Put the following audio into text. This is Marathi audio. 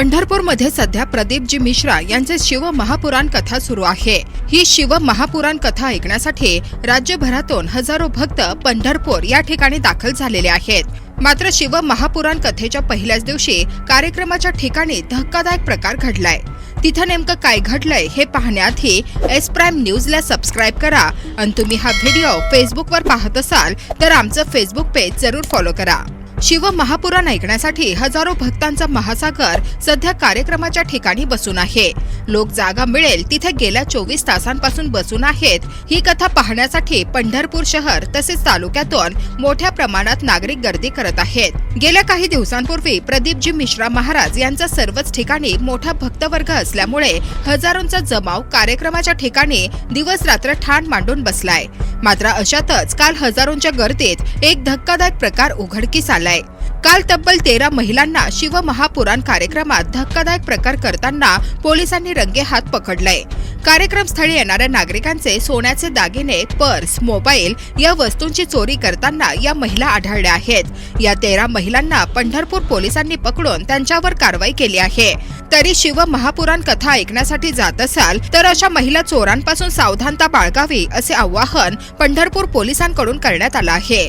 पंढरपूरमध्ये सध्या प्रदीपजी मिश्रा यांचे शिव महापुराण कथा सुरू आहे. ही शिव महापुराण कथा ऐकण्यासाठी राज्यभरातून हजारो भक्त पंढरपूर या ठिकाणी दाखल झालेले आहेत. मात्र शिव महापुराण कथेच्या पहिल्याच दिवशी कार्यक्रमाच्या ठिकाणी धक्कादायक प्रकार घडलाय. तिथं नेमकं काय घडलंय हे पाहण्याआधी एस प्राईम न्यूजला सबस्क्राईब करा आणि तुम्ही हा व्हिडिओ फेसबुकवर पाहत असाल तर आमचं फेसबुक पेज जरूर फॉलो करा. शिव महापुराण ऐकण्यासाठी हजारो भक्तांचा महासागर सध्या कार्यक्रमाच्या ठिकाणी बसून आहे. लोक जागा मिळेल तिथे गेल्या चोवीस तासांपासून बसून आहेत. ही कथा पाहण्यासाठी पंढरपूर शहर तसेच तालुक्यातून मोठ्या प्रमाणात नागरिक गर्दी करत आहेत. गेल्या काही दिवसांपूर्वी प्रदीपजी मिश्रा महाराज यांचा सर्वच ठिकाणी मोठा भक्तवर्ग असल्यामुळे हजारोंचा जमाव कार्यक्रमाच्या ठिकाणी दिवस रात्र ठाण मांडून बसलाय. मात्र अशातच काल हजारोंच्या गर्दीत एक धक्कादायक प्रकार उघडकीस आला आलाय काल तब्बल तेरा महिलांना शिव महापुराण कार्यक्रमात धक्कादायक प्रकार करताना पोलिसांनी रंगेहात पकडलंय कार्यक्रम स्थळी येणाऱ्या नागरिकांचे सोन्याचे दागिने पर्स मोबाईल या वस्तूंची चोरी करताना या महिला आढळल्या आहेत. या तेरा महिलांना पंढरपूर पोलिसांनी पकडून त्यांच्यावर कारवाई केली आहे. तरी शिव महापुराण कथा ऐकण्यासाठी जात असाल तर अशा महिला चोरांपासून सावधानता बाळगावी असे आवाहन पंढरपूर पोलिसांकडून करण्यात आलं आहे.